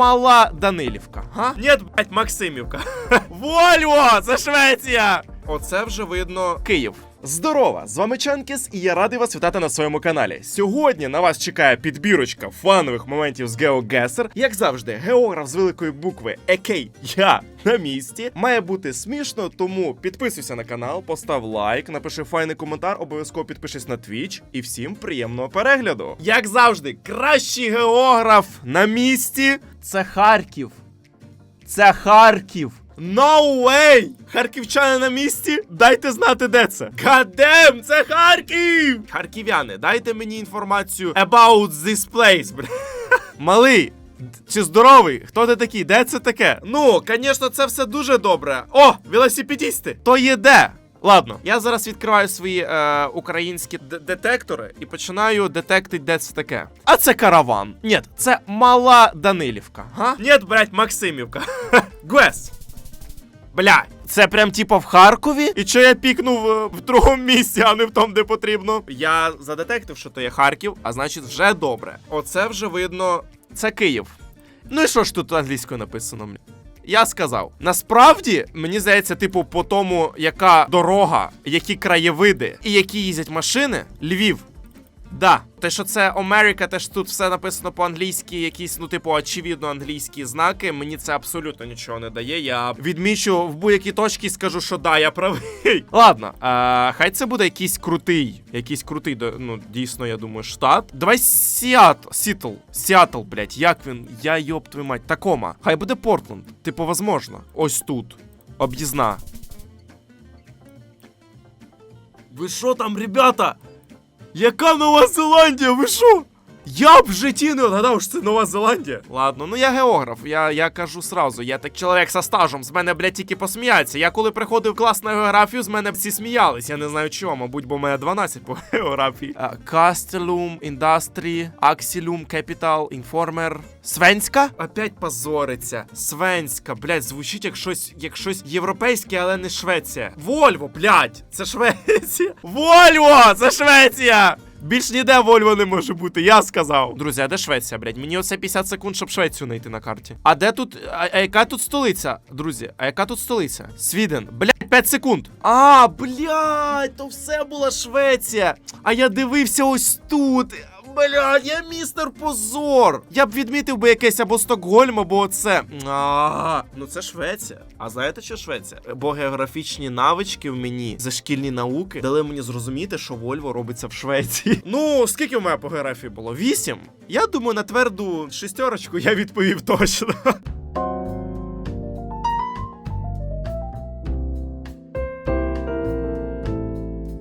мала Данилівка. Га? Ні, блять, Максимівка. Вольво! Це Швеція! Оце вже видно Київ. Здорова! З вами Чанкіс, і я радий вас вітати на своєму каналі. Сьогодні на вас чекає підбірочка фанових моментів з GeoGuessr. Як завжди, географ з великої букви, екей я на місці. Має бути смішно, тому підписуйся на канал, постав лайк, напиши файний коментар, обов'язково підпишись на Twitch і всім приємного перегляду. Як завжди, кращий географ на місці це Харків. Це Харків. No way! Харківчани на місці? Дайте знати, де це. Гадем, це Харків! Харків'яни, дайте мені інформацію about this place, бля. Малий, чи здоровий? Хто ти такий? Де це таке? Ну, звісно, це все дуже добре. О, велосипедісти! То є де? Ладно, я зараз відкриваю свої е, українські детектори і починаю детектити, де це таке. А це караван. Ні, це мала Данилівка. Га? Ні, блять, Максимівка. Гвес. Бля, це прям типа в Харкові? І що я пікнув е, в другому місці, а не в тому, де потрібно. Я задетектив, що то є Харків, а значить, вже добре. Оце вже видно. Це Київ. Ну і що ж тут англійською написано? Я сказав, насправді мені здається, типу, по тому, яка дорога, які краєвиди і які їздять машини, Львів. Да, те, що це Америка, те, що тут все написано по-англійськи, якісь, ну, типу, очевидно, англійські знаки, мені це абсолютно нічого не дає. Я відмічу в будь-якій точці і скажу, що да, я правий. Ладно, а, хай це буде якийсь крутий, якийсь крутий, ну, дійсно, я думаю, штат. Давай Сіат, Сітл, Сіатл, блядь, як він? Я йоб твою мать, Такома. Хай буде Портленд. Типу, возможно. Ось тут. Об'їзна. Ви що там, ребята? Яка Нова Зеландія? Ви що? Я б в житті не вгадав, що це Нова Зеландія. Ладно, ну я географ, я, я кажу сразу, я так чоловік со стажем, з мене, блядь, тільки посміяться. Я коли приходив в клас на географію, з мене всі сміялись. Я не знаю чого, мабуть, бо мене 12 по географії. Кастелум, індастрі, Аксілюм, Кепітал, Інформер. Свенська? Опять позориться. Свенська, блядь, звучить як щось, як щось європейське, але не Швеція. Вольво, блядь, це Швеція. Вольво, це Швеція! Більш ніде Вольво не може бути, я сказав. Друзі, а де Швеція, блядь? Мені оце 50 секунд, щоб Швецію знайти на карті. А де тут. А, а яка тут столиця? Друзі, а яка тут столиця? Свіден. Блядь, 5 секунд. А, блядь, то все була Швеція. А я дивився ось тут. Блядь, я містер позор. Я б відмітив би якесь або Стокгольм, або це. А, ну це Швеція. А знаєте, що Швеція? Бо географічні навички в мені за шкільні науки дали мені зрозуміти, що Вольво робиться в Швеції. Ну, скільки в мене по географії було? Вісім? Я думаю, на тверду шістерочку я відповів точно.